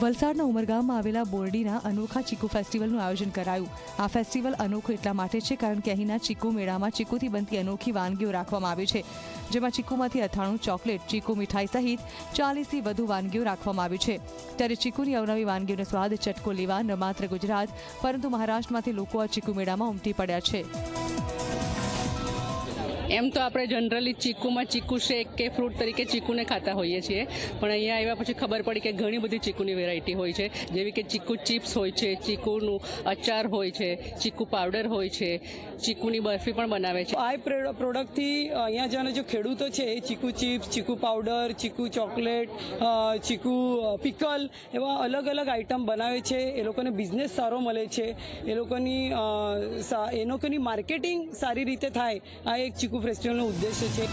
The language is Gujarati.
વલસાડના ઉમરગામમાં આવેલા બોરડીના અનોખા ચીકુ ફેસ્ટિવલનું આયોજન કરાયું. આ ફેસ્ટિવલ અનોખો એટલા માટે છે કારણ કે અહીંના ચીકુ મેળામાં ચીકુથી બનતી અનોખી વાનગીઓ રાખવામાં આવી છે, જેમાં ચીકુમાંથી અથાણું ચોકલેટ, ચીકુ મીઠાઈ સહિત ચાલીસથી વધુ વાનગીઓ રાખવામાં આવી છે. ત્યારે ચીકુની અવનવી વાનગીઓનો સ્વાદ ચટકો લેવા ન માત્ર ગુજરાત, પરંતુ મહારાષ્ટ્રમાંથી લોકો આ ચીકુ મેળામાં ઉમટી પડ્યા છે. એમ તો આપણે જનરલી ચીકુમાં ચીકુ શેક કે ફ્રૂટ તરીકે ચીકુને ખાતા હોઈએ છીએ. પણ અહીંયા આવ્યા પછી ખબર પડી કે ઘણી બધી ચીકુની વેરાયટી હોય છે. જેવી કે ચીકુ ચિપ્સ હોય છે, ચીકુનું અચાર હોય છે, ચીકુ પાવડર હોય છે, ચીકુની બરફી પણ બનાવે છે. આ પ્રોડક્ટથી અહીંયા જેના જે ખેડૂતો છે, એ ચીકુ ચિપ્સ, ચીકુ પાવડર ચીકુ ચોકલેટ ચીકુ પિકલ એવા અલગ અલગ આઇટમ બનાવે છે. એ લોકોને બિઝનેસ સારો મળે છે. એ લોકોની એ લોકોની માર્કેટિંગ સારી રીતે થાય, આ એક ચીકુ ફેસ્ટિવલનો ઉદ્દેશ્ય છે.